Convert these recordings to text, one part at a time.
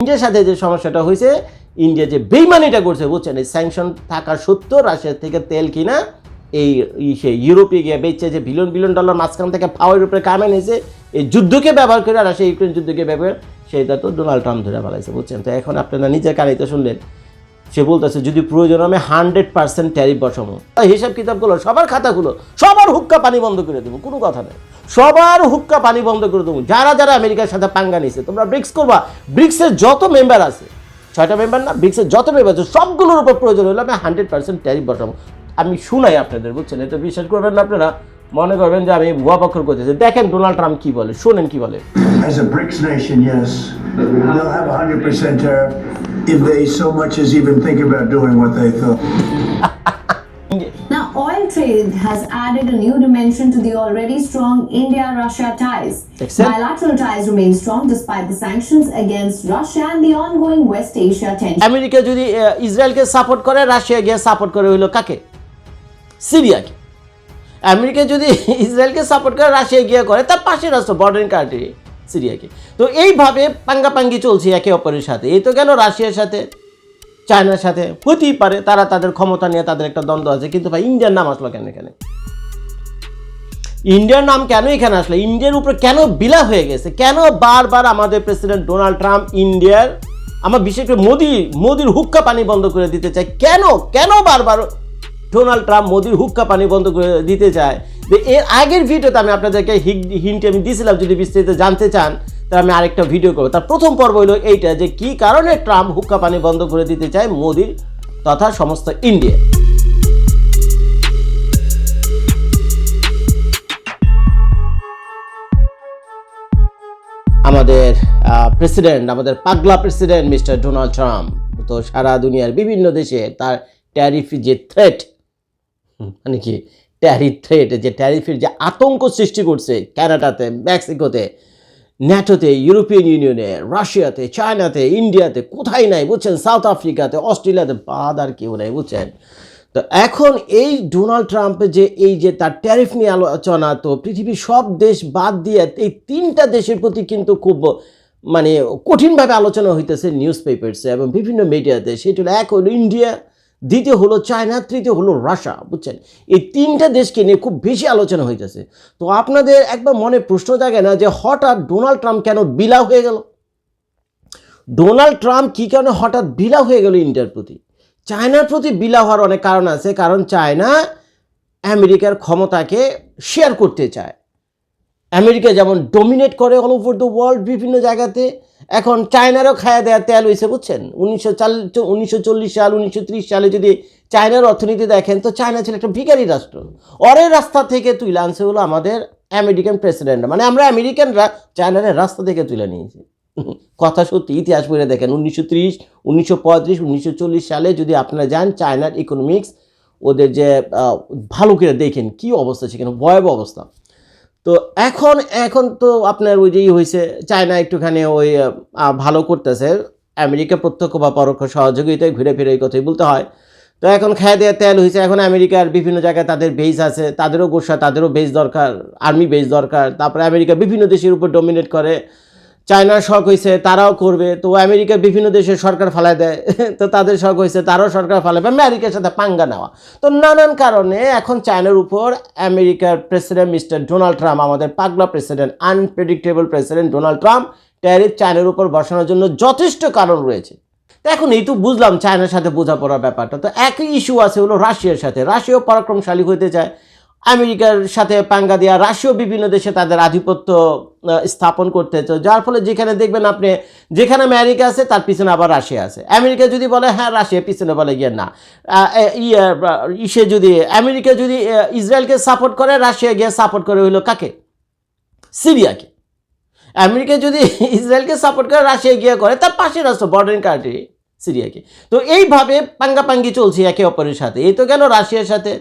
ইন্ডিয়ার সাথে যে সমস্যাটা হয়েছে, ইন্ডিয়া যে বেইমানিটা করছে, বুঝছেন? এই স্যাংশন থাকা সত্ত্বেও রাশিয়া থেকে তেল কিনা, এই সে ইউরোপে গিয়ে বেচছে যে বিলিয়ন বিলিয়ন ডলার মাঝখান থেকে ফাওয়ার উপরে কামে নিয়েছে, এই যুদ্ধকে ব্যবহার করে রাশিয়া ইউক্রেন যুদ্ধকে ব্যবহার সেটা তো ডোনাল্ড ট্রাম্প ধরে ফেলাইছে, বুঝছেন? তো এখন আপনারা নিজের কানিতে শুনলেন। সে বলতেছে যদি প্রয়োজন আমি হান্ড্রেড পার্সেন্ট ট্যারিফ বসাবো। হিসাব কিতাবগুলো সবার খাতাগুলো সবার হুক্কা পানি বন্ধ করে দেবো কোনো কথা নেই। সবার হুক্কা পানি বন্ধ করে দেবো যারা যারা আমেরিকার সাথে পাঙ্গা নিছে তোমরা ব্রিক্স করবা। ব্রিক্সের যত মেম্বার আছে ছয়টা মেম্বার না ব্রিক্সের যত মেম্বার আছে সবগুলোর উপর প্রয়োজন হলে আমি হান্ড্রেড পার্সেন্ট ট্যারিফ বসাবো। আমি শুনাই আপনাদের বুঝছেন? এটা বিশ্বাস করবেন না আপনারা? মনে করবেন যে আমি ভুয়া পক্ষর করতেছি। দেখেন ডোনাল্ড ট্রাম্প কি বলে শোনেন কি বলে। As a BRICS nation, yes, have a hundred percent tariff. if they so much as even think about doing what they thought. Now, oil trade has added a new dimension to the already strong India Russia ties. Except- Bilateral ties remain strong despite the sanctions against Russia and the ongoing West Asia tension. America যদি আহ, ইসরায়েলকে support করে Russia গিয়ে support করে হইলো কাকে সিরিয়াকে America যদি ইসরায়েলকে support করে রাশিয়া গিয়ে করে তার পাশে রাষ্ট্র বর্ডারিং কান্ট্রি সিরিয়াকে। তো এইভাবে পাঙ্গাপাঙ্গি চলছে একে অপরের সাথে। এই তো গেল রাশিয়ার সাথে, চায়নার সাথে। হতেই পারে তারা তাদের ক্ষমতা নিয়ে তাদের একটা দ্বন্দ্ব আছে, কিন্তু ভাই, ইন্ডিয়ার নাম আসলো কেন এখানে? ইন্ডিয়ার নাম কেন এখানে আসলো? ইন্ডিয়ার উপরে কেন বিলা হয়ে গেছে? কেন বারবার আমাদের প্রেসিডেন্ট ডোনাল্ড ট্রাম্প ইন্ডিয়ার, আমার বিশেষ করে মোদি, মোদির হুক্কা পানি বন্ধ করে দিতে চায়? কেন? কেন বারবার ডোনাল্ড ট্রাম্প মোদির হুক্কা পানি বন্ধ করে দিতে চায়। এর আগের ভিডিওতে আমি আপনাদেরকে হিন্ট আমি দিয়েছিলাম, যদি বিস্তারিত জানতে চান তাহলে আমি আরেকটা ভিডিও করব। তার প্রথম পর্ব হলো এইটা যে, কি কারণে ট্রাম্প হুক্কা পানি বন্ধ করে দিতে চায় মোদির তথা সমস্ত ইন্ডিয়া? আমাদের প্রেসিডেন্ট, আমাদের পাগলা প্রেসিডেন্ট মিস্টার ডোনাল্ড ট্রাম্প তো সারা দুনিয়ার বিভিন্ন দেশে তার ট্যারিফ যে থ্রেট মানে কি ট্যারিফ থ্রেট যে ট্যারিফের যে আতঙ্ক সৃষ্টি করছে কানাডাতে, মেক্সিকোতে, ন্যাটোতে, ইউরোপিয়ান ইউনিয়নে, রাশিয়াতে, চায়নাতে, ইন্ডিয়াতে, কোথায় নাই বুঝছেন, সাউথ আফ্রিকাতে, অস্ট্রেলিয়াতে বাদ আর কেউ নাই বুঝছেন। তো এখন এই ডোনাল্ড ট্রাম্পের যে, এই যে তার ট্যারিফ নিয়ে আলোচনা, তো পৃথিবীর সব দেশ বাদ দিয়ে এই তিনটা দেশের প্রতি কিন্তু খুব মানে কঠিনভাবে আলোচনা হইতেছে নিউজ পেপারসে এবং বিভিন্ন মিডিয়াতে সেটা হলো এক হলো ইন্ডিয়া দ্বিতীয় হলো চায়না, তৃতীয় হলো রাশিয়া, বুঝছেন? এই তিনটা দেশকে নিয়ে খুব বেশি আলোচনা হইতেছে। তো আপনাদের একবার মনে প্রশ্ন জাগে না যে হঠাৎ ডোনাল্ড ট্রাম্প কেন বিলা হয়ে গেল? ডোনাল্ড ট্রাম্প কী কারণে হঠাৎ বিলা হয়ে গেল ইন্ডিয়ার প্রতি? চায়নার প্রতি বিলা হওয়ার অনেক কারণ আছে, কারণ চায়না আমেরিকার ক্ষমতাকে শেয়ার করতে চায়। আমেরিকা যেমন ডোমিনেট করে অল ওভার দ্য ওয়ার্ল্ড বিভিন্ন জায়গাতে, এখন চায়নারও খায়া দেওয়া তেল হয়েছে বুঝছেন? উনিশশো চাল, উনিশশো চল্লিশ সাল, উনিশশো ত্রিশ সালে যদি চায়নার অর্থনীতি দেখেন, তো চায়না ছিল একটা ভিখারি রাষ্ট্র। অরের রাস্তা থেকে তুলে আনছে হলো আমাদের আমেরিকান প্রেসিডেন্ট মানে আমরা আমেরিকানরা চায়নার রাস্তা থেকে তুলে নিয়েছি। কথা সত্যি, ইতিহাস পড়ে দেখেন, উনিশশো ত্রিশ, উনিশশো পঁয়ত্রিশ, উনিশশো চল্লিশ সালে যদি আপনারা যান চায়নার ইকোনমিক্স ওদের যে ভালো করে দেখেন কি অবস্থা সেখানে, ভয়াবহ অবস্থা। তো এখন এখন তো আপনার ওই যেই হয়েছে চায়না একটুখানি ওই ভালো করতেছে। আমেরিকা প্রত্যক্ষ বা পরোক্ষ সহযোগিতায় ঘুরে ফিরে এই কথাই বলতে হয়। তো এখন খায় দেওয়া তেল হয়েছে এখন আমেরিকার বিভিন্ন জায়গায় তাদের বেস আছে, তাদেরও গোসা, তাদেরও বেস দরকার আর্মি বেস দরকার, তারপরে আমেরিকা বিভিন্ন দেশের উপর ডমিনেট করে। চায়নার শখ হয়েছে তারাও করবে। তো আমেরিকার বিভিন্ন দেশের সরকার ফালায় দেয়। তো তাদের শখ হয়েছে তারাও সরকার ফালাবে। আমেরিকার সাথে পাঙ্গা নেওয়া। তো নানান কারণে এখন চায়নার উপর আমেরিকার প্রেসিডেন্ট মিস্টার ডোনাল্ড ট্রাম্প, আমাদের পাগলা president, unpredictable president Donald Trump, tariff চায়নার উপর বসানোর জন্য যথেষ্ট কারণ রয়েছে। এখন এই তো বুঝলাম চায়নার সাথে বোঝাপড়ার ব্যাপারটা। তো একই ইস্যু আছে হলো রাশিয়ার সাথে। রাশিয়াও পরাক্রমশালী হতে চায়। আমেরিকার সাথে পাঙ্গা দেওয়া রাশিয়াও বিভিন্ন দেশে তাদের আধিপত্য স্থাপন করতে চায় যার ফলে যেখানে দেখবেন আপনি যেখানে আমেরিকা আছে তার পিছনে আবার রাশিয়া আছে। আমেরিকা যদি বলে হ্যাঁ রাশিয়া পিছনে বলে গিয়ে না। ইয়ে, ইসে যদি আমেরিকা যদি ইসরায়েলকে সাপোর্ট করে রাশিয়া গিয়ে সাপোর্ট করে হইল কাকে? সিরিয়াকে। আমেরিকা যদি ইসরায়েলকে সাপোর্ট করে রাশিয়া গিয়ে করে তার পাশে রাষ্ট্র বর্ডারিং কান্ট্রি সিরিয়াকে। তো এইভাবে পাঙ্গাপাঙ্গি চলছে একে অপরের সাথে। এই তো গেল রাশিয়ার সাথে।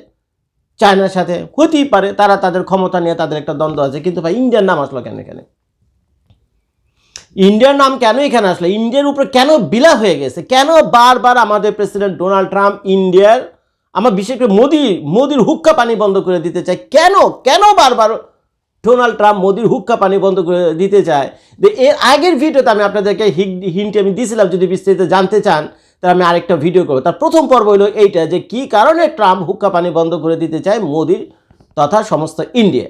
চায়নার সাথে হতেই পারে, তারা তাদের ক্ষমতা নিয়ে তাদের একটা দ্বন্দ্ব আছে। কিন্তু ভাই, ইন্ডিয়ার নাম আসলো কেন এখানে? ইন্ডিয়ার নাম কেন এখানে আসলো? ইন্ডিয়ার উপরে কেন বিলা হয়ে গেছে? কেন বারবার আমাদের প্রেসিডেন্ট ডোনাল্ড ট্রাম্প ইন্ডিয়ার, আমার বিশেষ করে মোদি, মোদির হুক্কা পানি বন্ধ করে দিতে চায়? কেন? কেন বারবার ডোনাল্ড ট্রাম্প মোদির হুক্কা পানি বন্ধ করে দিতে চায়? এর আগের ভিডিওতে আমি আপনাদেরকে হিন্ট আমি দিয়েছিলাম যদি বিস্তারিত জানতে চান। তাহলে আমি আরেকটা ভিডিও করব। তার প্রথম পর্ব হলো এইটা যে কি কারণে ট্রাম্প হুক্কা পানি বন্ধ করে দিতে চায় মোদির তথা সমস্ত ইন্ডিয়া।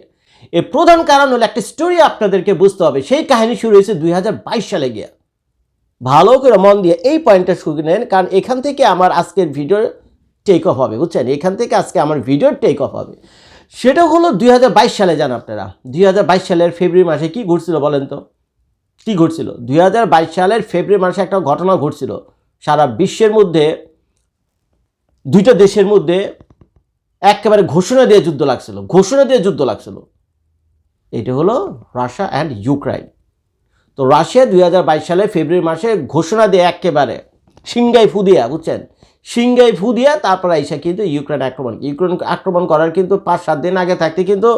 এর প্রধান কারণ হলো একটা স্টোরি আপনাদেরকে বুঝতে হবে। সেই কাহিনী শুরু হয়েছে দুই হাজার বাইশ সালে গিয়ে। ভালো করে মন দিয়ে এই পয়েন্টটা শুনে নেন, কারণ এখান থেকে আমার আজকের ভিডিওর টেক অফ হবে, বুঝছেন? এখান থেকে আজকে আমার ভিডিওর টেক অফ হবে। সেটা হলো দুই হাজার বাইশ সালে যান আপনারা। দুই হাজার বাইশ সালের ফেব্রুয়ারি মাসে কি ঘটছিল বলেন তো? কি ঘটছিল? দুই হাজার বাইশ সালের ফেব্রুয়ারি মাসে একটা ঘটনা ঘটছিল। সারা বিশ্বের মধ্যে, দুইটা দেশের মধ্যে একেবারে ঘোষণা দিয়ে যুদ্ধ লাগছিল, ঘোষণা দিয়ে যুদ্ধ লাগছিল। এটা হলো রাশিয়া অ্যান্ড ইউক্রাইন। তো রাশিয়া দুই হাজার বাইশ সালে ফেব্রুয়ারি মাসে ঘোষণা দিয়ে একেবারে সিঙ্গাই ফু দিয়া, বুঝছেন? সিঙ্গাই ফু দিয়া তারপর আইসা কিন্তু ইউক্রেন আক্রমণ ইউক্রেন আক্রমণ করার কিন্তু পাঁচ সাত দিন আগে থাকতে কিন্তু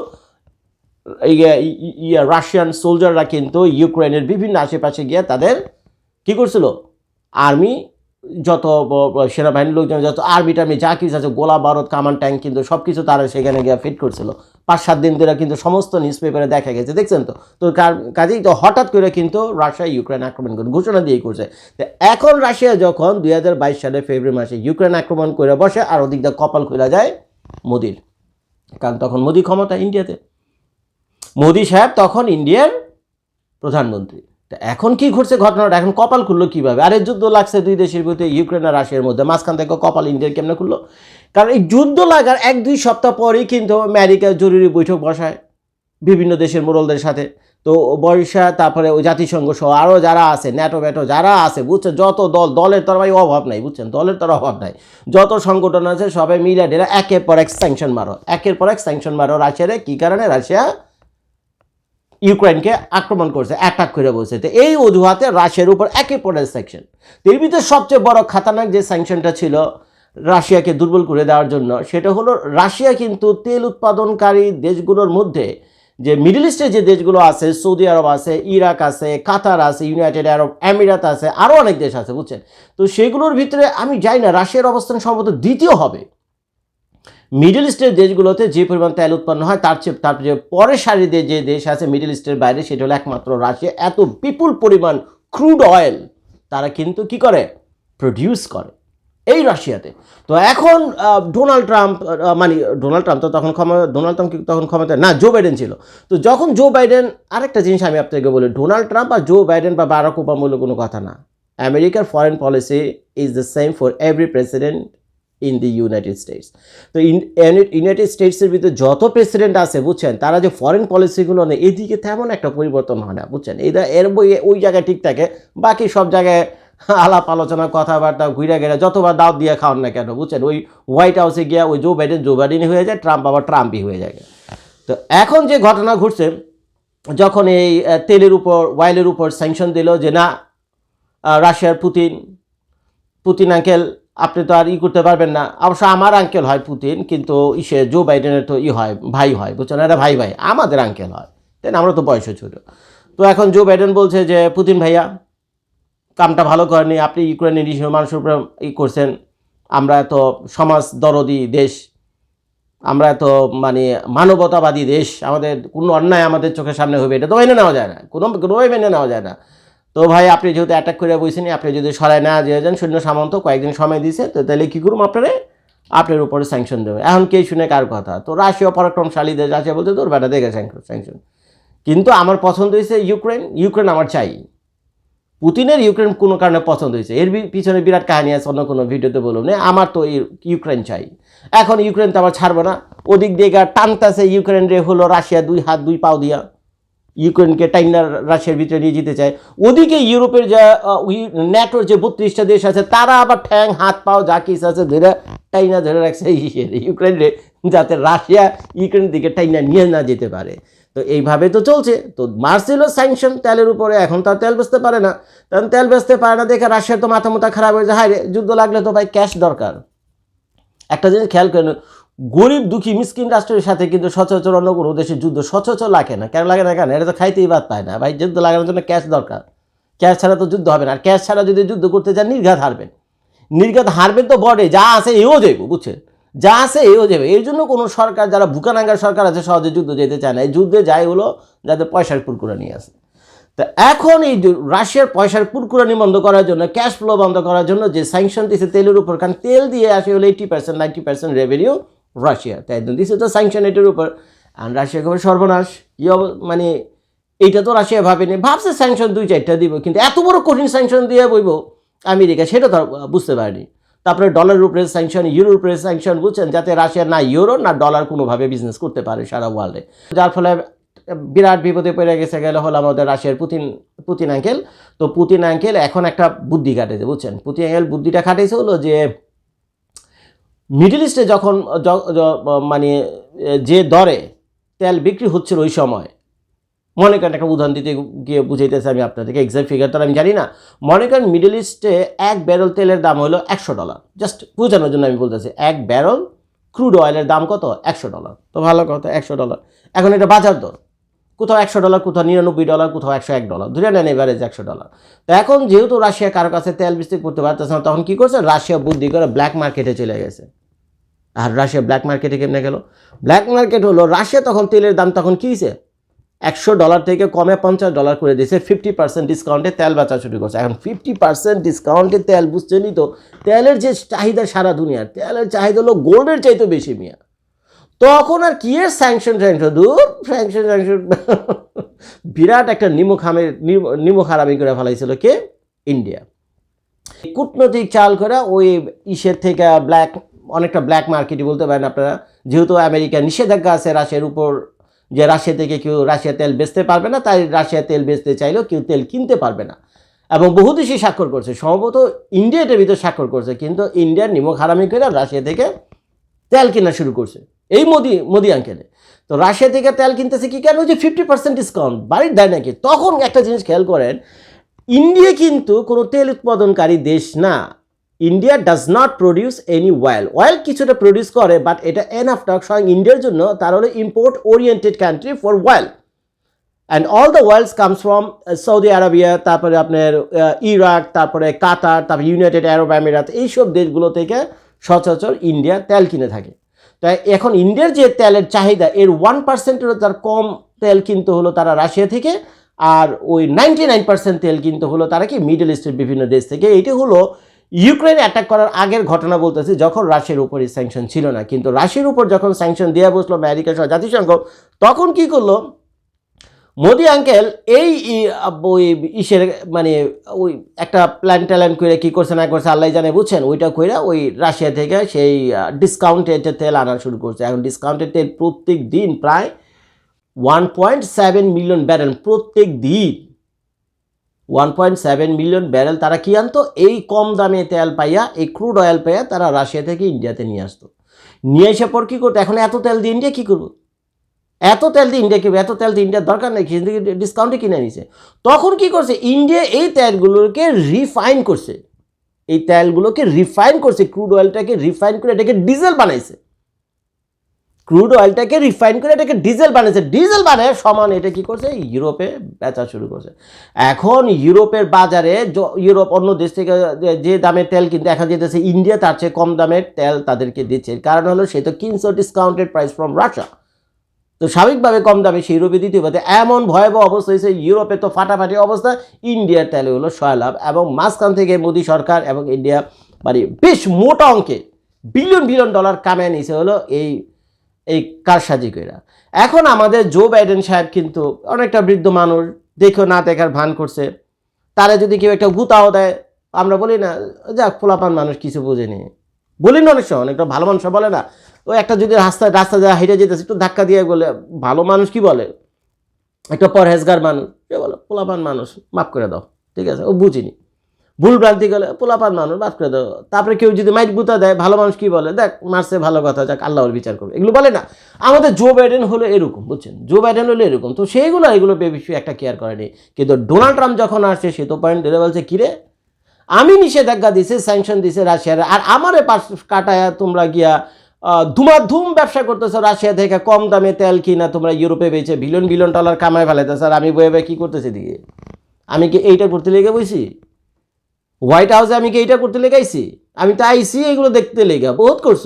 রাশিয়ান সোলজাররা কিন্তু ইউক্রেনের বিভিন্ন আশেপাশে গিয়ে তাদের কি করছিল? আর্মি, যত সেনাবাহিনীর লোকজন, যত আর্মি টার্মি, যা কিছু আছে, গোলা বারুদ, কামান, ট্যাঙ্ক, কিন্তু সব কিছু তারা সেখানে গিয়ে ফিট করছিল। পাঁচ সাত দিন ধরে কিন্তু সমস্ত নিউজ পেপারে দেখা গেছে, দেখছেন তো? তো কাজেই তো হঠাৎ করে কিন্তু রাশিয়া, ইউক্রেন আক্রমণ করে, ঘোষণা দিয়েই করছে। তো এখন রাশিয়া যখন দুই হাজার বাইশ সালে ফেব্রুয়ারি মাসে ইউক্রেন আক্রমণ করে বসে, আর ওদিক দিয়ে কপাল খোলা যায় মোদির। কারণ তখন মোদি ক্ষমতা ইন্ডিয়াতে। মোদি সাহেব তখন ইন্ডিয়ার প্রধানমন্ত্রী। তা এখন কি ঘটছে ঘটনাটা? এখন কপাল খুললো কীভাবে? আরে যুদ্ধ লাগছে দুই দেশের ভিতরে ইউক্রেন আর রাশিয়ার মধ্যে। মাঝখান থেকে কপাল ইন্ডিয়ার কেমনে খুললো? কারণ এই যুদ্ধ লাগার এক দুই সপ্তাহ পরেই কিন্তু আমেরিকা জরুরি বৈঠক বসায় বিভিন্ন দেশের মোড়লদের সাথে। তো বর্ষা তারপরে ওই জাতিসংঘ সহ আরও যারা আছে, ন্যাটো ব্যাটো যারা আছে, বুঝছেন? যত দল, দলের তো ভাই অভাব নাই, বুঝছেন? দলের তো আর অভাব নাই। যত সংগঠন আছে, সবাই মিলে ঢেলে একের পর এক স্যাংশন মারো। একের পর এক স্যাংশন মারো রাশিয়ারে, কী কারণে? রাশিয়া ইউক্রেনকে আক্রমণ করছে অ্যাটাক করে বলছে তো এই অজুহাতে রাশিয়ার উপর এক স্যাংশন এর ভিতরে সবচেয়ে বড় খাতারনাক যে স্যাংশনটা ছিল রাশিয়াকে দুর্বল করে দেওয়ার জন্য, সেটা হলো রাশিয়া কিন্তু তেল উৎপাদনকারী দেশগুলোর মধ্যে যে মিডল ইস্টের যে দেশগুলো আছে সৌদি আরব আছে ইরাক আছে কাতার আছে ইউনাইটেড আরব আমিরাত আছে আরও অনেক দেশ আছে, বুঝছেন? তো সেগুলোর ভিতরে আমি যাই না, রাশিয়ার অবস্থান সম্ভবত দ্বিতীয় হবে। মিডল ইস্টের দেশগুলোতে যে পরিমাণ তেল উৎপন্ন হয়, তার চেয়ে তার যে পরের সারিতে যে দেশ আছে মিডল ইস্টের বাইরে, সেটা হলো একমাত্র রাশিয়া। এত বিপুল পরিমাণ ক্রুড অয়েল তারা কিন্তু কি করে? প্রডিউস করে এই রাশিয়াতে। তো এখন ডোনাল্ড ট্রাম্প মানে ডোনাল্ড ট্রাম্প তো তখন ক্ষমা ডোনাল্ড ট্রাম্প তখন ক্ষমতা না জো বাইডেন ছিল। তো যখন জো বাইডেন আরেকটা জিনিস আমি আপনাকে বলি ডোনাল্ড ট্রাম্প আর জো বাইডেন বা বারাক ওবামা কোনো কথা না। আমেরিকার foreign policy is the same for every president in the United States তো ইউনাইটেড স্টেটসের ভিতরে যত প্রেসিডেন্ট আছে, বুঝছেন? তারা যে ফরেন পলিসিগুলো নেই এদিকে তেমন একটা পরিবর্তন হয় না, বুঝছেন? এরা, এর বই, ওই জায়গায় ঠিক থাকে। বাকি সব জায়গায় আলাপ আলোচনা, কথাবার্তা ঘুরে গেলে যতবার দাওয়াত দিয়ে খাওয়ান না কেন, বুঝছেন? ওই হোয়াইট হাউসে গিয়া ওই জো বাইডেন জো বাইডেনই হয়ে যায় ট্রাম্প আবার ট্রাম্পই হয়ে যায়। তো এখন যে ঘটনা ঘটছে, যখন এই তেলের উপর ওয়াইলের উপর স্যাংশন দিল যে না রাশিয়ার পুতিন পুতিন আঙ্কেল আপনি তো আর ই করতে পারবেন না। অবশ্য আমার আঙ্কেল হয় পুতিন, কিন্তু ইসে জো বাইডেনের তো ই হয়, ভাই হয়, বুঝছেন? এরা ভাই ভাই, আমাদের আঙ্কেল হয়। তাই আমরা তো বয়সে ছোট। তো এখন জো বাইডেন বলছে যে, পুতিন ভাইয়া, কামটা ভালো করেনি আপনি ইউক্রেনের নিরীহ মানুষের উপরে ই করছেন। আমরা এত সমাজ দরদি দেশ, আমরা এত মানে মানবতাবাদী দেশ, আমাদের কোনো অন্যায় আমাদের চোখের সামনে হবে, এটা তো মেনে নেওয়া যায় না। কোনো, কোনোভাবে মেনে নেওয়া যায় না। তো ভাই, আপনি যেহেতু অ্যাটাক করে বইছেন, আপনি যদি সরাই না দিয়ে যান সৈন্য সামন্ত কয়েকদিন সময় দিয়েছে তো তাহলে কী করুম আপনারে? আপনার উপরে স্যাংশন দেবে। এখন কে শুনে কার কথা? তো রাশিয়া পরাক্রমশালী দেশ রাশিয়া বলতে তোর বেটা দেখে স্যাংশন কিন্তু আমার পছন্দ হয়েছে ইউক্রেন ইউক্রেন আমার চাই। পুতিনের ইউক্রেন কোনো কারণে পছন্দ হয়েছে এর পিছনে বিরাট কাহিনী আছে, অন্য কোনো ভিডিওতে বলুন না। আমার তো ইউক্রেন চাই। এখন ইউক্রেন তো আমার ছাড়বো না। ওদিক দিয়ে টানতাছে ইউক্রেন রে, হলো রাশিয়া দুই হাত, দুই পাও দিয়া। ইউক্রেনকে টাইনা রাশিয়ার ভিতরে নিয়ে যেতে চায়। ওদিকে ইউরোপের যে ন্যাটোর যে বত্রিশটা দেশ আছে, তারা আবার ঠ্যাং, হাত, পাও যা কিছু আছে ধরে টাইনা ধরে রাখছে ইউক্রেন, যাতে রাশিয়া ইউক্রেনের দিকে টাইনা নিয়ে না যেতে পারে। তো এইভাবে তো চলছে। তো মার্সেলো স্যাংশন তেলের উপরে, এখন তার তেল বেচতে পারে না। কারণ তেল বেচতে পারে না দেখে রাশিয়ার তো মাথা মাথা খারাপ হয়ে যায় হায় যুদ্ধ লাগলে তো ভাই ক্যাশ দরকার। একটা জিনিস খেয়াল করেন গরিব, দুঃখী, মিসকিন রাষ্ট্রের সাথে কিন্তু সচরাচর অন্য কোনো দেশের যুদ্ধ সচরাচর লাগে না। কেন লাগে না কেন? এটা তো খাইতেই বাদ পায় না। ভাই, যুদ্ধ লাগানোর জন্য ক্যাশ দরকার। ক্যাশ ছাড়া তো যুদ্ধ হবে না। আর ক্যাশ ছাড়া যদি যুদ্ধ করতে চান, নির্ঘাত হারবেন। নির্ঘাত হারবেন তো বটে যা আছে এও যাইব বুঝছেন? যা আছে এও যাবে এর জন্য কোনো সরকার, যারা বুকানাঙ্গার সরকার আছে, সহজে যুদ্ধ যেতে চায় না। এই যুদ্ধে যায় হলো, যাদের পয়সার কুরকুরা নিয়ে আসে। তা এখন এই রাশিয়ার পয়সার কুরকুরানি বন্ধ করার জন্য, ক্যাশ ফ্লো বন্ধ করার জন্য যে স্যাংশন দিয়েছে তেলের উপর, কারণ তেল দিয়ে আসে হলো eighty percent ninety percent revenue Russia. তাই একদম দিছে তো স্যাংশন এটার উপর। আর রাশিয়া খবর সর্বনাশ। ই মানে এইটা তো রাশিয়া ভাবেনি। ভাবছে স্যাংশন দুই, চারটা দিব, কিন্তু এত বড় কঠিন স্যাংশন দিয়ে বইব আমেরিকা, সেটা তো বুঝতে পারেনি। তারপরে ডলারের উপরে স্যাংশন ইউরোর উপরে স্যাংশন বুঝছেন? যাতে রাশিয়া না ইউরো না ডলার কোনোভাবে বিজনেস করতে পারে সারা ওয়ার্ল্ডে যার ফলে বিরাট বিপদে পড়ে গেছে, গেলে হলো আমাদের রাশিয়ার পুতিন পুতিন আঙ্কেল তো পুতিন আঙ্কেল এখন একটা বুদ্ধি কাটেছে, বুঝছেন? পুতিন আঙ্কেল বুদ্ধিটা খাটেছে হলো যে মিডল ইস্টে যখন মানে যে দরে তেল বিক্রি হচ্ছিল ওই সময়, মনে করেন একটা উদাহরণ দিতে গিয়ে বুঝাইতেছে আমি আপনাদেরকে এক্সাক্ট ফিগার তো আমি জানি না, মনে করেন মিডল ইস্টে এক ব্যারেল তেলের দাম হলো একশো ডলার জাস্ট বোঝানোর জন্য আমি বলতেছি, এক ব্যারেল ক্রুড অয়েলের দাম কত? একশো ডলার তো ভালো কথা, একশো ডলার এখন এটা বাজার দর। কোথাও একশো ডলার কোথাও নিরানব্বই ডলার কোথাও একশো এক ডলার ধরে নেন এভারেজ একশো ডলার তো এখন যেহেতু রাশিয়া কারও কাছে তেল বিস্তার করতে পারতেছে না, তখন কী করছে? রাশিয়া বুদ্ধি করে ব্ল্যাক মার্কেটে চলে গেছে। আর রাশিয়া ব্ল্যাক মার্কেটে কেমনে গেল? ব্ল্যাক মার্কেট হলো, রাশিয়া তখন তেলের দাম তখন কী একশো ডলার থেকে কমে পঞ্চাশ ডলার করে দিয়েছে ফিফটি পার্সেন্ট ডিসকাউন্টে তেল বেচা শুরু করছে। এখন ফিফটি পার্সেন্ট ডিসকাউন্টে তেল, বুঝছেনই তো? তেলের যে চাহিদা সারা দুনিয়ার, তেলের চাহিদা হলো গোল্ডের চাইতে বেশি মিয়া। তখন আর কি স্যাংশন স্যাংশন দূর স্যাংশন স্যাংশন বিরাট একটা নিমখামের নিমখ হারামি করে ফেলাইছিল কে? ইন্ডিয়া কূটনৈতিক চাল করে ওই ইসের থেকে ব্ল্যাক অনেকটা ব্ল্যাক মার্কেটই বলতে পারেন আপনারা। যেহেতু আমেরিকা নিষেধাজ্ঞা আছে, রাশিয়ার উপর যে রাশিয়া থেকে কেউ রাশিয়া তেল বেচতে পারবে না, তাই রাশিয়া তেল বেচতে চাইলেও কেউ তেল কিনতে পারবে না। এবং বহু দেশই স্বাক্ষর করছে, সম্ভবত ইন্ডিয়া এটার ভিতরে স্বাক্ষর করছে, কিন্তু ইন্ডিয়ার নিমক হারামি করে রাশিয়া থেকে তেল কেনা শুরু করছে, এই মোদি মোদি আঙ্কেলে তো রাশিয়া থেকে তেল কিনতেছে কি কেন যে ফিফটি পার্সেন্ট ডিসকাউন্ট বাড়ির দেয় নাকি? তখন একটা জিনিস খেয়াল করেন, ইন্ডিয়া কিন্তু কোনো তেল উৎপাদনকারী দেশ না। India does not produce any oil oil কিছুটা প্রডিউস করে বাট এটা এনাফ টাক স্বয়ং ইন্ডিয়ার জন্য তার হলো import oriented country for oil and all the oils comes from Saudi Arabia তারপরে আপনার ইরাক তারপরে কাতার তারপরে ইউনাইটেড আরব আমিরাত এইসব দেশগুলো থেকে সচরাচর ইন্ডিয়া তেল কিনে থাকে। তাই এখন ইন্ডিয়ার যে তেলের চাহিদা, এর ওয়ান পার্সেন্টেরও তার কম তেল কিনতে হলো তারা রাশিয়া থেকে, আর ওই নাইনটি নাইন পার্সেন্ট তেল কিনতে হলো তারা কি মিডল ইস্টের বিভিন্ন দেশ থেকে। এইটি হলো ইউক্রেন অ্যাটাক করার আগের ঘটনা বলতেছি যখন রাশিয়ার উপরে স্যাংশন ছিল না। কিন্তু রাশিয়ার উপর যখন স্যাংশন দেওয়া বসল আমেরিকা সহ জাতিসংঘ, তখন কি করল? মোদি আঙ্কেল এই ওই ইসের মানে ওই একটা প্ল্যান ট্যালেন করে কী করছে না করছে আল্লাহ জানে, বুঝছেন? ওইটা কইরা ওই রাশিয়া থেকে সেই ডিসকাউন্টেড তেল আনা শুরু করছে। এখন ডিসকাউন্টেড তেল প্রত্যেক দিন প্রায় one point seven million barrel প্রত্যেক দিন one point seven million barrel তারা কি আনতো? এই কম দামে তেল পাইয়া, এই ক্রুড অয়েল পাইয়া তারা রাশিয়া থেকে ইন্ডিয়াতে নিয়ে আসতো। নিয়ে এসে পর কী করতো? এখন এত তেল দিয়ে ইন্ডিয়া কী করব? এত তেল দিয়ে ইন্ডিয়া কিনবে এত তেল দিয়ে ইন্ডিয়ার দরকার নেই কিন্তু ডিসকাউন্টে কিনে নিছে। তখন কি করছে? ইন্ডিয়া এই তেলগুলোকে রিফাইন করছে। এই তেলগুলোকে রিফাইন করছে ক্রুড অয়েলটাকে রিফাইন করে এটাকে ডিজেল বানাইছে। ক্রুড অয়েলটাকে রিফাইন করে এটাকে ডিজেল বানিয়েছে। ডিজেল বানায় সমান এটা কি করছে? ইউরোপে বেচা শুরু করছে। এখন ইউরোপের বাজারে ইউরোপ অন্য দেশ থেকে যে- যে দামে তেল কিন্তু এখন যেতেছে ইন্ডিয়া তার চেয়ে কম দামের তেল তাদেরকে দিচ্ছে। কারণ হলো সে তো কিনছো ডিসকাউন্টেড প্রাইস ফ্রম রাশিয়া তো স্বাভাবিকভাবে কম দামে সে ইউরোপে দিতে পারে এমন ভয়াবহ অবস্থা হয়েছে, ইউরোপে তো ফাটাফাটি অবস্থা। ইন্ডিয়ার তেলে হলো সয়লাভ এবং মাঝখান থেকে মোদী সরকার এবং ইন্ডিয়া মানে বেশ মোটা অঙ্কে বিলিয়ন বিলিয়ন ডলার কামায় নিছে হলো এই এই কারসাজি কইরা। এখন আমাদের জো বাইডেন সাহেব কিন্তু অনেকটা বৃদ্ধ মানুষ, দেখেও না দেখার ভান করছে। তারা যদি কেউ একটা গুতাও দেয়, আমরা বলি না, যাক, পোলাপান মানুষ কিছু বোঝেনি। বলি না অনেক সময়, অনেকটা ভালো মানুষ বলে না। ও একটা যদি রাস্তা রাস্তা যা হেঁটে যেতেছে, একটু ধাক্কা দিয়ে বলে, ভালো মানুষ কি বলে? একটা পরহেজগার মানুষ, সে বলে, পোলাপান মানুষ, মাফ করে দাও। ঠিক আছে, ও বুঝিনি। ভুল ভ্রান্তি গেলে পোলাপান মানুষ মাফ করে দাও। তারপরে কেউ যদি মাইক গুতা দেয়, ভালো মানুষ কি বলে? দেখ, মারছে, ভালো কথা, যাক আল্লাহর বিচার করবে এগুলো বলে না। আমাদের জো বাইডেন হলো এরকম, বুঝছেন? জো বাইডেন হলো এরকম। তো সেইগুলো, এগুলো বেশি একটা কেয়ার করেনি কিন্তু ডোনাল্ড ট্রাম্প যখন আসছে, সে তো পয়েন্ট ধরে বলছে, কিরে? আমি নিষেধাজ্ঞা দিছে স্যাংশন দিছে রাশিয়ার। আর আমারে পাশ কাটায়া তোমরা গিয়া ধুমাধুম ব্যবসা করতেছো রাশিয়া থেকে, কম দামে তেল কিনা তোমরা ইউরোপে বেচে বিলিয়ন বিলিয়ন ডলার কামায় ফেলাইতেছো। আর আমি বয়ে বয়ে কী করতেছি দিকে আমি কি এইটা করতে লেগে বইছি? হোয়াইট হাউসে আমি কি এইটা করতে লেগাইছি? আমি তো আইসি এগুলো দেখতে লেগা, বহুত করছ।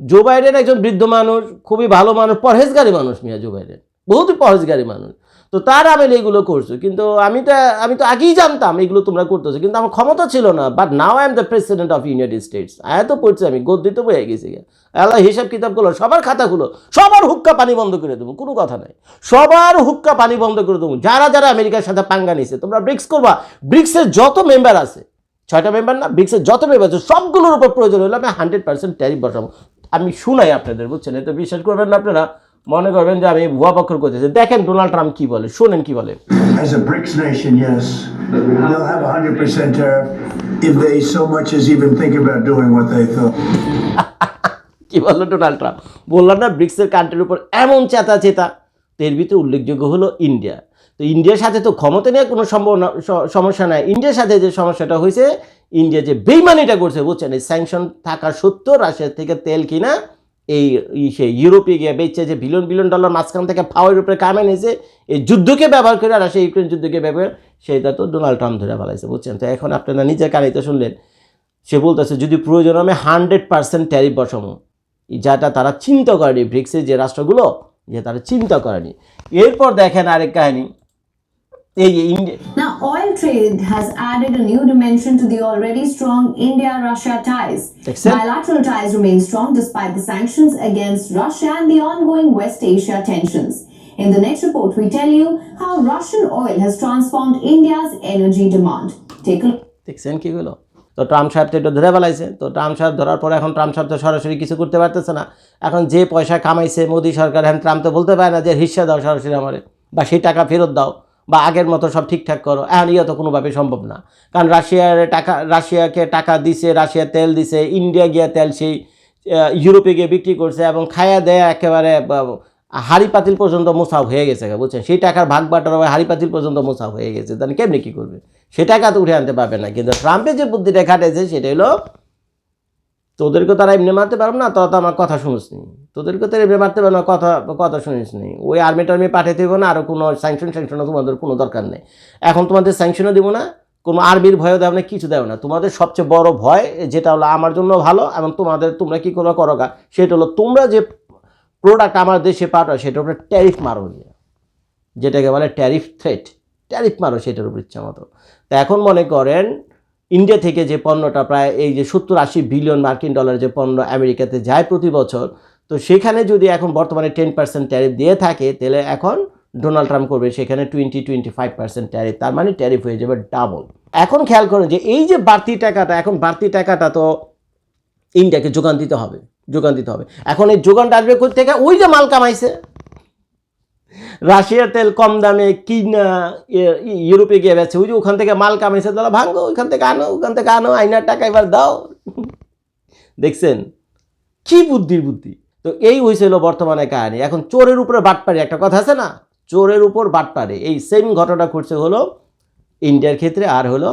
জো বাইডেন একজন বৃদ্ধ মানুষ, খুবই ভালো মানুষ, পরহেজগারী মানুষ মিয়া জো বাইডেন বহুতই পরহেজগারী মানুষ। তো তার আমেলে এগুলো করছ। কিন্তু আমি তো আমি তো আগেই জানতাম এগুলো তোমরা করতেছো। কিন্তু আমার ক্ষমতা ছিল না। But now I am the president of United States আয়া তো পড়ছি আমি গদ্দিত বয়ে গেছি আল্লাহ হিসাব কিতাব কিতাবগুলো সবার খাতাগুলো সবার হুক্কা পানি বন্ধ করে দেবো, কোনো কথা নাই। সবার হুক্কা পানি বন্ধ করে দেবো। যারা যারা আমেরিকার সাথে পাঙ্গা নিছে, তোমরা ব্রিক্স করবা। ব্রিক্সের যত মেম্বার আছে, ছয়টা মেম্বার না, ব্রিক্সের যত মেম্বার আছে, সবগুলোর উপর প্রয়োজন হলে আমি হান্ড্রেড পার্সেন্ট ট্যারিফ বসাবো। আমি শুনাই আপনাদের, বুঝছেন? এতে বিশ্বাস করবেন না আপনারা? মনে করবেন যে আমি ভুয়া পক্ষর করতেছি দেখেন ডোনাল্ড ট্রাম্প কি বলে শোনেন কি বলে। As a BRICS nation, yes, they'll have 100% tariff if they so much as even think about doing what they thought. কি বলল ডোনাল্ড ট্রাম্প? বললাম না ব্রিক্সের কান্ট্রির উপর এমন চেতা চেতা এর ভিতরে উল্লেখযোগ্য হলো ইন্ডিয়া। তো ইন্ডিয়ার সাথে তো ক্ষমতা নিয়ে কোনো সম্ভাবনা সমস্যা নাই। ইন্ডিয়ার সাথে যে সমস্যাটা হয়েছে ইন্ডিয়া যে বেইমানিটা করছে বুঝছেন? এই স্যাংশন থাকা সত্ত্বেও রাশিয়ার থেকে তেল কিনা এই সে ইউরোপে গিয়ে বেচছে যে বিলিয়ন বিলিয়ন ডলার মাঝখান থেকে ফাওয়ার উপরে কামে নিয়েছে এই যুদ্ধকে ব্যবহার করে আর সেই ইউক্রেন যুদ্ধকে ব্যবহার সেটা তো ডোনাল্ড ট্রাম্প ধরে ফেলাইছে, বুঝছেন? তো এখন আপনারা নিজের কানিতে শুনলেন। সে বলতেছে, যদি প্রয়োজন আমি হান্ড্রেড পার্সেন্ট ট্যারিফ বসাবো। যাটা তারা চিন্তা করেনি ব্রিক্সের যে রাষ্ট্রগুলো, যে তারা চিন্তা করেনি। এরপর দেখেন আরেক কাহিনী। Now, oil trade has added a new dimension to the already strong India Russia ties. Except- Bilateral ties remain strong despite the sanctions against Russia and the ongoing West Asia tensions. In the next report, we tell you how Russian oil has transformed India's energy demand. Take a look. দেখছেন কি হলো তো Trump সাহেব তো এটা ধরে ফেলাইছে তো ট্রাম্প সাহেব ধরার পরে এখন ট্রাম্প সাহেব তো সরাসরি কিছু করতে পারতেছে না এখন যে পয়সা কামাইছে মোদি সরকার এখন ট্রাম্প তো বলতে পারে না যে হিস্সা দাও সরাসরি আমারে বা সেই টাকা ফেরত দাও বা আগের মতো সব ঠিকঠাক করো এখন ইয়ে তো কোনোভাবে সম্ভব না। কারণ রাশিয়ার টাকা, রাশিয়াকে টাকা দিছে, রাশিয়া তেল দিছে, ইন্ডিয়া গিয়া তেল সেই ইউরোপে গিয়ে বিক্রি করছে এবং খায়া দেয়া একেবারে হাড়ি পাতিল পর্যন্ত মোসাফ হয়ে গেছে বুঝছেন? সেই টাকার ভাগ বাটার হবে হাড়ি পাতিল পর্যন্ত মোসাফ হয়ে গেছে। তাহলে কেমনি কী করবে? সে টাকা তো উঠে আনতে পারবে না। কিন্তু ট্রাম্পের যে বুদ্ধিটা খাটেছে সেটা হলো, তোদেরকে তারা এমনি মারতে পারব না, তোরা তো আমার কথা শুনিস নি। তোদেরকে তো এমনি মারতে পারব না কথা কথা শুনিস নি। ওই আর্মি টার্মি পাঠিয়ে দেবো না আরও কোনো স্যাংশন স্যাংশনও তোমাদের কোনো দরকার নেই। এখন তোমাদের স্যাংশনও দেবো না, কোনো আর্মির ভয়ও দেবো না, কিছু দেবো না। তোমাদের সবচেয়ে বড় ভয়, যেটা হলো আমার জন্য ভালো, এবং তোমাদের, তোমরা কী করো করো সেটা হলো তোমরা যে প্রোডাক্ট আমার দেশে পাঠাও, সেটার উপরে ট্যারিফ মারো যেটাকে বলে ট্যারিফ থ্রেট ট্যারিফ মারো সেটার উপর ইচ্ছা মতো। তা এখন মনে করেন ইন্ডিয়া থেকে যে পণ্যটা প্রায় এই যে সত্তর আশি বিলিয়ন মার্কিন ডলার যে পণ্য আমেরিকাতে যায় প্রতি বছর তো সেখানে যদি এখন বর্তমানে টেন পার্সেন্ট ট্যারিফ দিয়ে থাকে, তাহলে এখন ডোনাল্ড ট্রাম্প করবে, সেখানে twenty twenty five percent tariff তার মানে ট্যারিফ হয়ে যাবে ডাবল এখন খেয়াল করেন যে এই যে বাড়তি টাকাটা, এখন বাড়তি টাকাটা তো ইন্ডিয়াকে যোগান দিতে হবে, যোগান দিতে হবে। এখন এই যোগানটা আসবে থেকে ওই যে মাল কামাইছে। রাশিয়ার তেল কম দামে কিনা ইউরোপে গিয়ে বেছে ওই যে ওখান থেকে মাল কামাইছে তাহলে ভাঙো ওখান থেকে আনো, ওখান থেকে আনো, আইনার টাকা এবার দাও। দেখছেন? কি বুদ্ধির বুদ্ধি? তো এই হয়েছিল বর্তমানে কাহিনী। এখন চোরের উপরে বাটপারি, একটা কথা আছে না? চোরের উপর বাটপারি। এই সেম ঘটনা ঘটছে হলো ইন্ডিয়ার ক্ষেত্রে আর হলো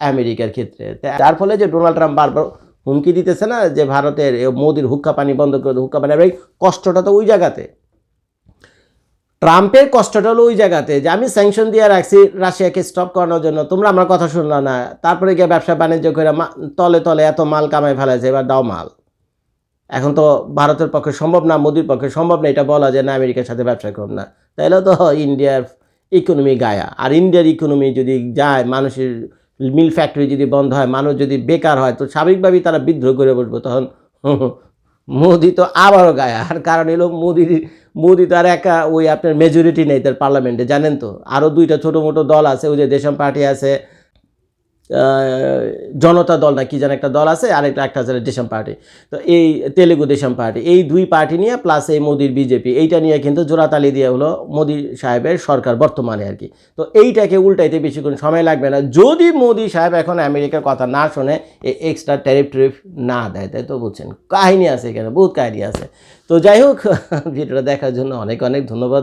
আমেরিকার ক্ষেত্রে। তা যার ফলে যে ডোনাল্ড ট্রাম্প বারবার হুমকি দিতেছে না যে ভারতের মোদির হুক্কা পানি বন্ধ করে হুক্কা পানি এই কষ্টটা তো ওই জায়গাতে। ট্রাম্পের কষ্টটা হলো ওই জায়গাতে যে আমি স্যাংশন দিয়ে রাখছি, রাশিয়াকে স্টপ করানোর জন্য। তোমরা আমার কথা শুনলো না। তারপরে গিয়ে ব্যবসা বাণিজ্য করে তলে তলে এত মাল কামাই ফেলাছে এবার দাও মাল। এখন তো ভারতের পক্ষে সম্ভব না, মোদির পক্ষে সম্ভব না এটা বলা যায় না, আমেরিকার সাথে ব্যবসা করব না। তাহলে তো ইন্ডিয়ার ইকোনমি গায়া। আর ইন্ডিয়ার ইকোনমি যদি যায়, মানুষের মিল ফ্যাক্টরি যদি বন্ধ হয়, মানুষ যদি বেকার হয়, তো স্বাভাবিকভাবেই তারা বিদ্রোহ করে বসবো। তখন মোদি তো আবারও গায়া। আর কারণ এলো মোদির মোদি তো আর একা ওই আপনার মেজরিটি নেই তার পার্লামেন্টে জানেন তো? আরও দুইটা ছোটো মোটো দল আছে, ওই যে দেশম পার্টি আছে জনতা দল না, কি যেন একটা দল আছে আরেকটা একটা আছে দেশম পার্টি। তো এই তেলেগু দেশম পার্টি, এই দুই পার্টি নিয়ে প্লাস এই মোদির বিজেপি, এইটা নিয়ে কিন্তু জোড়াতালি দিয়ে হলো মোদি সাহেবের সরকার বর্তমানে আর কি। তো এইটাকে উল্টাইতে বেশিক্ষণ সময় লাগবে না। যদি মোদি সাহেব এখন আমেরিকার কথা না শোনে এই এক্সট্রা ট্যারিফ ট্যারিফ না দেয়, তাই তো বুঝছেন কাহিনী আছে এখানে, বহুত কাহিনী আছে। তো যাই হোক, ভিডিওটা দেখার জন্য অনেক অনেক ধন্যবাদ